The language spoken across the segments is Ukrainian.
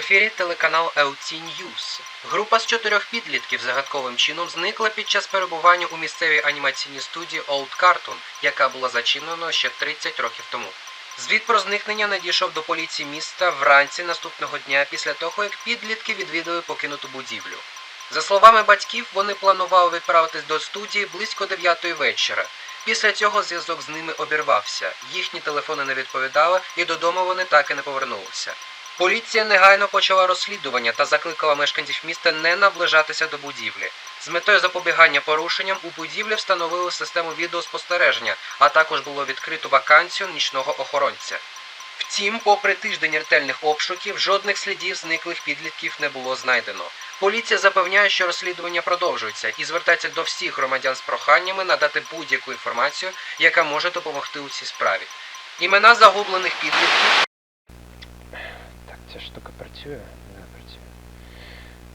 ефірі телеканал LT News. Група з чотирьох підлітків загадковим чином зникла під час перебування у місцевій анімаційній студії Old Cartoon, яка була зачинена ще 30 років тому. Звіт про зникнення надійшов до поліції міста вранці наступного дня після того, як підлітки відвідали покинуту будівлю. За словами батьків, вони планували відправитись до студії близько 9 вечора. Після цього зв'язок з ними обірвався. Їхні телефони не відповідали, і додому вони так і не повернулися. Поліція негайно почала розслідування та закликала мешканців міста не наближатися до будівлі. З метою запобігання порушенням у будівлі встановили систему відеоспостереження, а також було відкрито вакансію нічного охоронця. Втім, попри тиждень ретельних обшуків, жодних слідів зниклих підлітків не було знайдено. Поліція запевняє, що розслідування продовжується і звертається до всіх громадян з проханнями надати будь-яку інформацію, яка може допомогти у цій справі. Імена загублених підлітків ця штука працює? Не працює.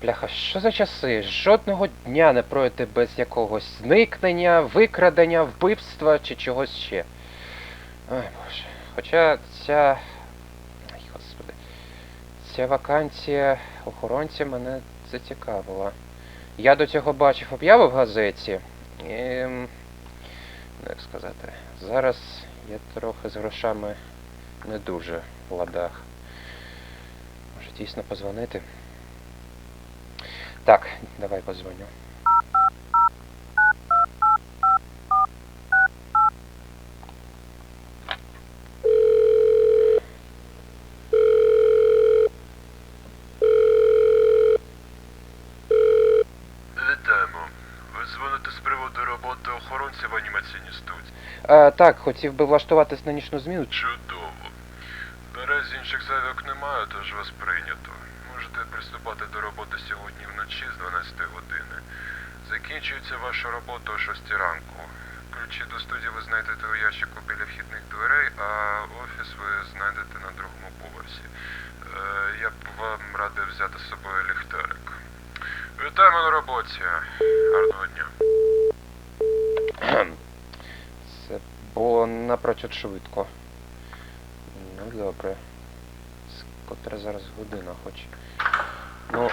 Бляха, що за часи? Жодного дня не пройти без якогось зникнення, викрадення, вбивства чи чогось ще. Ой боже. Хоча ця. Ай, господи. Ця вакансія охоронця мене зацікавила. Я до цього бачив об'яву в газеті. І. Ну, як сказати, зараз я трохи з грошами не дуже в ладах. Дійсно позвонити? Так, давай позвоню. Вітаємо. Ви дзвоните з приводу роботи охоронця в анімаційній студії. А, так, хотів би влаштуватись на нічну зміну. Чудово. Наразі інших заявок немає, тож вас прийнято. Можете приступати до роботи сьогодні вночі з 12 години. Закінчується ваша робота о 6 ранку. Ключі до студії ви знайдете у ящику біля вхідних дверей, а офіс ви знайдете на другому поверсі. Е, я б вам радив взяти з собою ліхтарик. Вітаємо на роботі. Гарного дня. Це було напрочуд швидко. Ну добре. З котра зараз година хоч. Ну,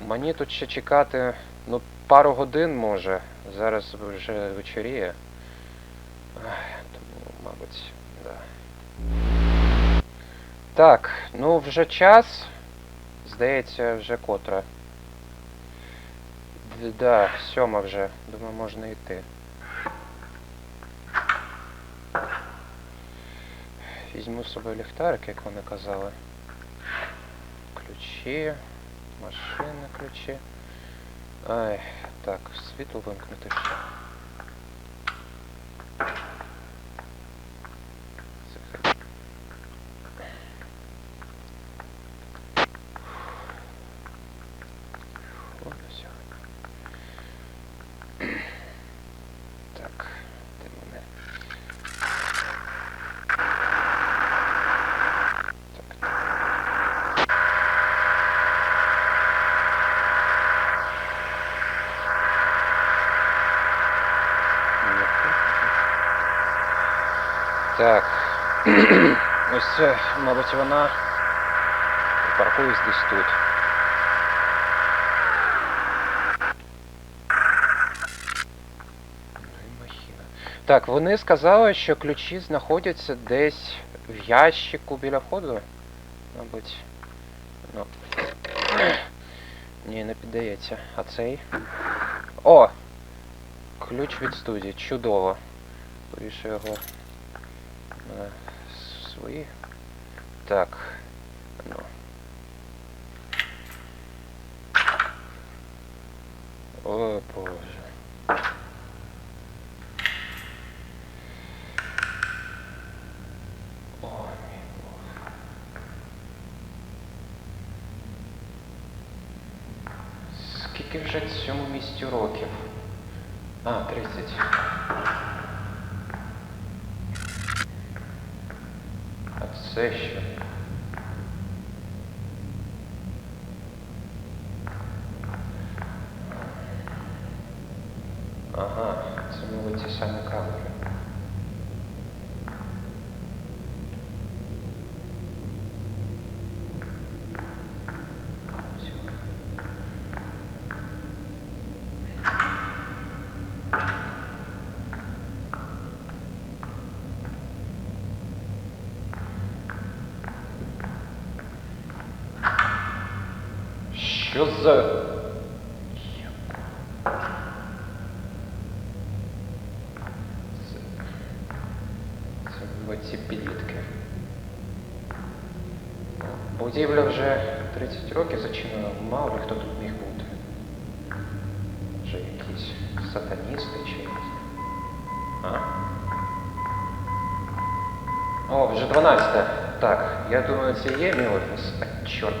мені тут ще чекати, ну, пару годин може. Зараз вже вечоріє. Тому, мабуть, да. Так, ну вже час. Здається, вже котра. Да, сьома вже. Думаю, можна йти. Візьму з собою ліхтарик, як вони казали. Ключі, машини ключі. Ай, так, світло вимкнути Вот Це хай. Фу, ну всё. Так, де мене? Так. Ні. Так. Ось це, мабуть, вона паркується десь тут. Так, вони сказали, що ключі знаходяться десь в ящику біля входу. Мабуть. Ну. Ні, не піддається. А цей? О! Ключ від студії. Чудово. Повішу його свої. Так. Ну. О боже. О, мій Бог. Скільки вже цьому місцю років? А, 30. Це що? Ага, це мабуть ті самі камери. Що за. Це. Це ви ці підлітки. Будівля вже 30 років зачинена, мало ли хто тут міг бути. Вже якісь сатаністи чи. я не знаю. А? О, вже 12. Так, я думаю, це є мій офіс. А, чорт.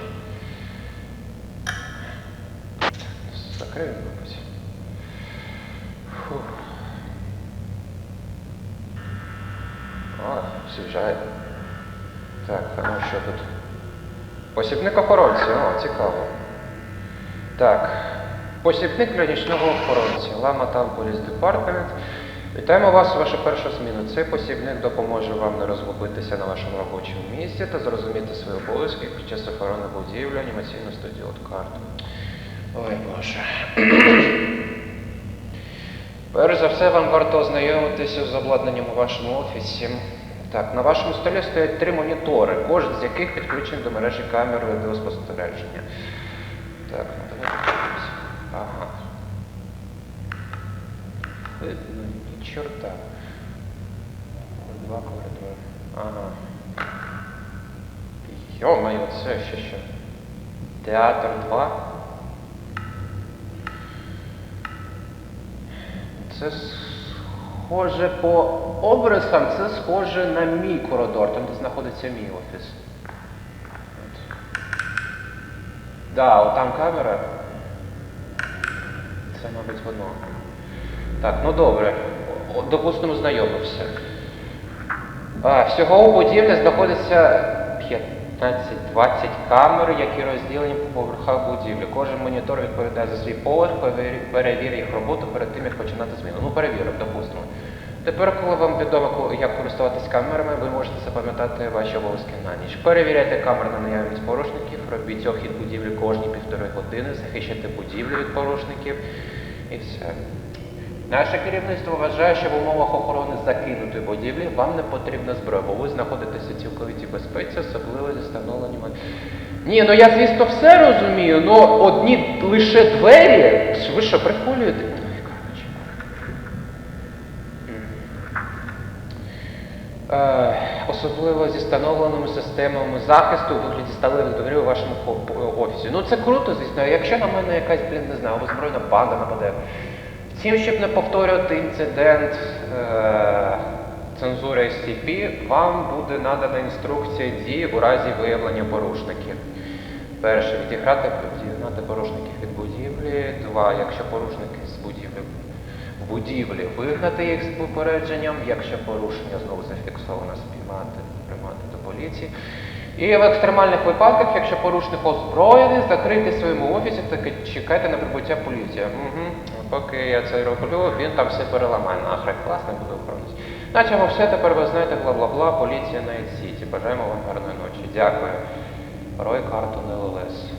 Закрию, мабуть. О, з'їжджає. Так, а ну що тут? Посібник охоронця, о, цікаво. Так. Посібник для нічного охоронця. Лама там Police Department. Вітаємо вас у вашу першу зміну. Цей посібник допоможе вам не розгубитися на вашому робочому місці та зрозуміти свої обов'язки під час охорони будівлі анімаційної студії от карту. Ой Боже. Перш за все, вам варто ознайомитися з обладнанням у вашому офісі. Так, на вашому столі стоять три монітори, кожен з яких підключений до мережі камер відеоспостереження. Так, ну давайте подивимось. Ага. Видно, ні чорта. Два коридори. Ага. Йо-моє, це ще що? Театр 2? Це схоже по обрисам, це схоже на мій коридор, там де знаходиться мій офіс. От. Да, от там камера. Це, мабуть, воно. Так, ну добре. Допустимо, знайомився. А, всього у будівлі знаходиться 15-20 камер, які розділені по поверхах будівлі. Кожен монітор відповідає за свій поверх, перевір- їх роботу перед тим, як починати зміну. Ну, перевірив, допустимо. Тепер, коли вам відомо, як користуватись камерами, ви можете запам'ятати ваші обов'язки на ніч. Перевіряйте камери на наявність порушників, робіть обхід будівлі кожні півтори години, захищайте будівлю від порушників і все. Наше керівництво вважає, що в умовах охорони закинутої будівлі вам не потрібна зброя, бо ви знаходитеся цілковитій безпеці, особливо зі встановленням. Ні, ну я звісно все розумію, але одні лише двері. Ви що, приколюєте? Е, особливо зі встановленими системами захисту у вигляді сталевих дверей у вашому офісі. Ну це круто, звісно. Якщо на мене якась, блін, не знаю, озброєна банда нападе. Втім, щоб не повторювати інцидент е, цензури SCP, вам буде надана інструкція дій у разі виявлення порушників. Перше, відіграти відігнати порушників від будівлі. Два, якщо порушники з будівлі в будівлі, вигнати їх з попередженням, якщо порушення знову зафіксовано, спіймати, приймати до поліції. І в екстремальних випадках, якщо порушник озброєний, закрити в своєму офісі та чекайте на прибуття поліції. Угу. Поки я це роблю, він там все переламає. Нахрен класно буде охоронець. На цьому все, тепер ви знаєте, бла-бла-бла, поліція на Сіті. Бажаємо вам гарної ночі. Дякую. Рой Картон ЛЛС.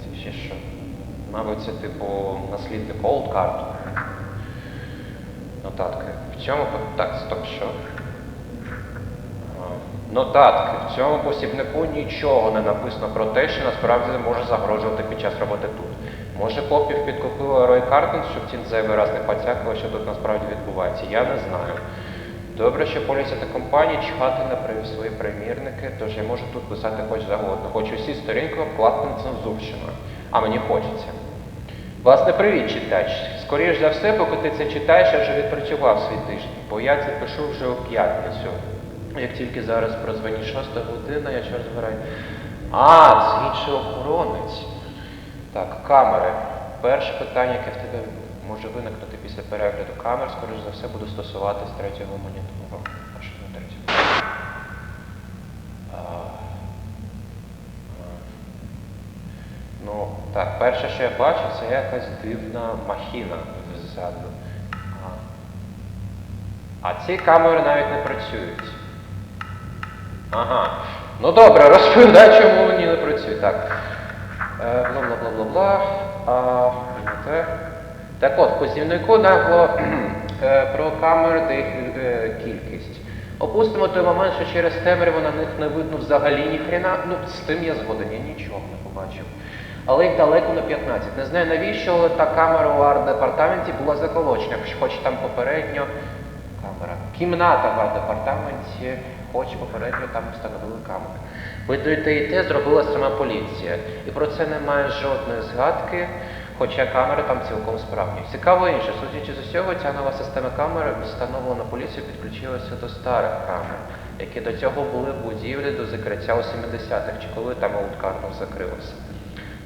Це ще що? Мабуть, це типу наслідник Old Carton. Нотатки. В чому так, стоп, що? Нотатки. В цьому посібнику нічого не написано про те, що насправді може загрожувати під час роботи тут. Може, попів підкупила Рой Картон, щоб ті зайвий раз не поцякали, що тут насправді відбувається. Я не знаю. Добре, що поліція та компанії чхати на свої примірники, тож я можу тут писати хоч завгодно. Хоч усі сторінки обкладені цензурщиною. А мені хочеться. Власне, привіт, читач. Скоріш за все, поки ти це читаєш, я вже відпрацював свій тиждень, бо я це пишу вже у п'ятницю. Як тільки зараз прозвонить шоста година, я чорт збираю. А, інший охоронець. Так, камери. Перше питання, яке в тебе може виникнути після перегляду камер, скоріш за все, буде стосуватись третього монітору. А що на третьому? Ну, так, перше, що я бачу, це якась дивна махіна ззаду. А ці камери навіть не працюють. Ага. Ну добре, розповідай, чому вони не працюють. Так. Е, бла бла бла бла бла. А, те. Так от, по зівнику нагло е, про камери та е, кількість. Опустимо той момент, що через темряву на них не видно взагалі ні хрена. Ну, з тим я згоден, я нічого не побачив. Але їх далеко не 15. Не знаю навіщо, але та камера у арт-департаменті була заколочена, хоч там попередньо камера. Кімната в арт-департаменті, хоч попередньо там встановили камеру. Видаєте і те зробила сама поліція. І про це немає жодної згадки, хоча камери там цілком справні. Цікаво інше, судячи з усього, ця нова система камер, встановлена поліцією, підключилася до старих камер, які до цього були в будівлі до закриття у 70-х, чи коли там ауткарно закрилося.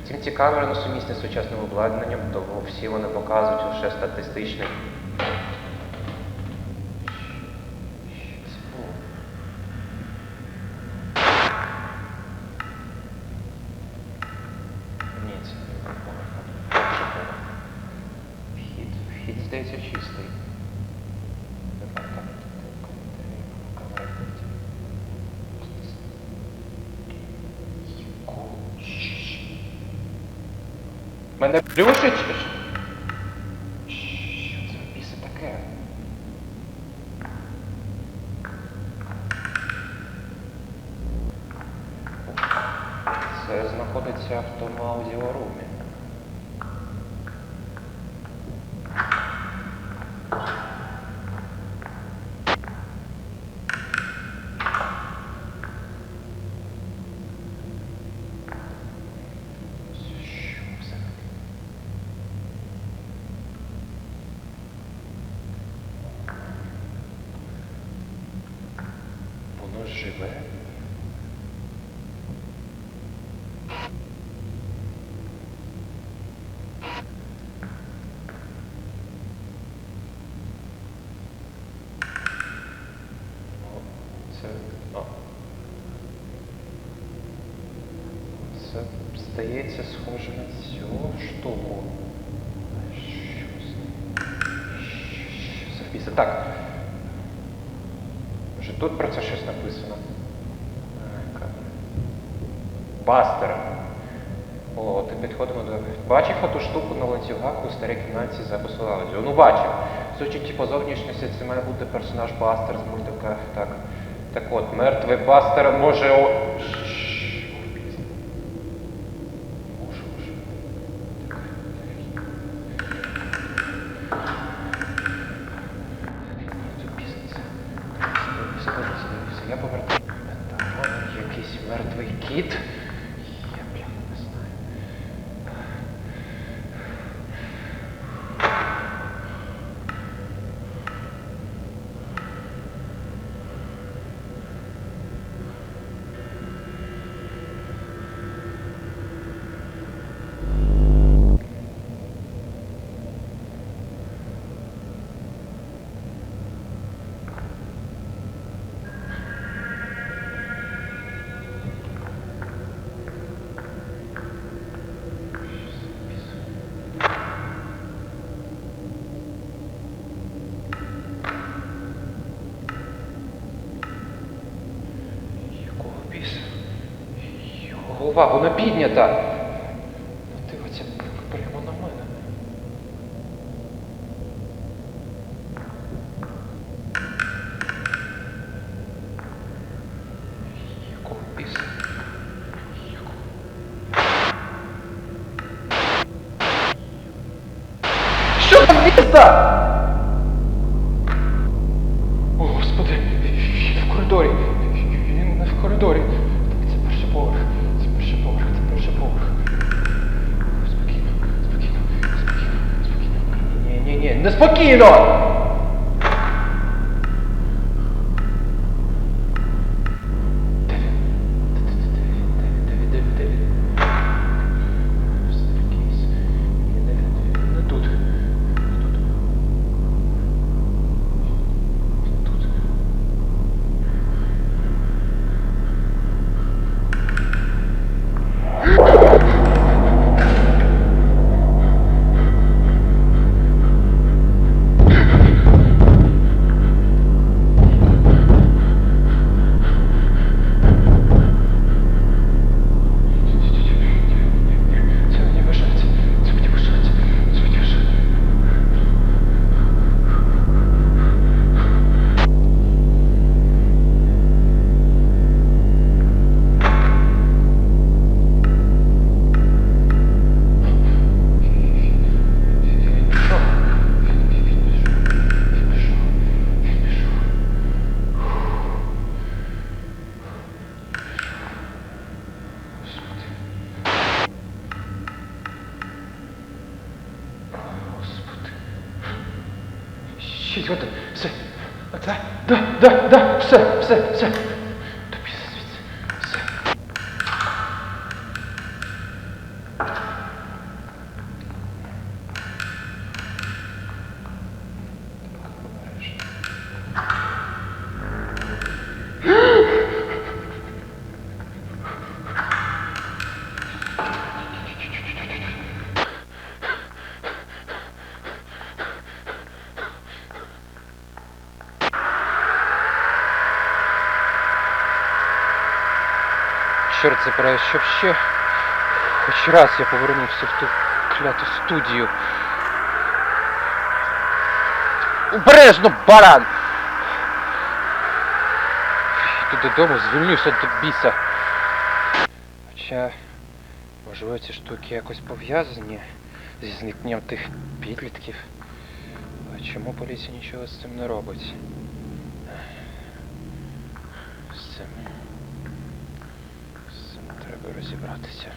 Втім, ці камери несумісні з сучасним обладнанням, тому всі вони показують лише статистичний. Що це було? Ні, це не поверх. Перший поверх. Вхід. Вхід, здається, чистий. Департамент коментарів. Камера. Якого? Мене плюшить? чи що? Що це в біса таке? Це знаходиться в тому аудіорумі. Що взагалі? Воно живе? О, Це. Здається схоже на цю штуку. Що це? Що? Так. Може тут про це щось написано? Бастер. О, ти підходимо до. Бачив оту штуку на ланцюгах у старій кімнаті запису аудіо? Ну бачив. Судячи по зовнішності, це має бути персонаж Бастер з мультика. Так. Так от, мертвий Бастер може. Голова, вона піднята. Ні, 6 годин. Все. Оце. Да, да, да, все, Чорт забирає, щоб ще хоч раз я повернувся в ту кляту студію. Обережно, баран! Йду додому, звільнюся до біса. Хоча, можливо, ці штуки якось пов'язані зі зникненням тих підлітків. А чому поліція нічого з цим не робить? З цим. З цим треба розібратися.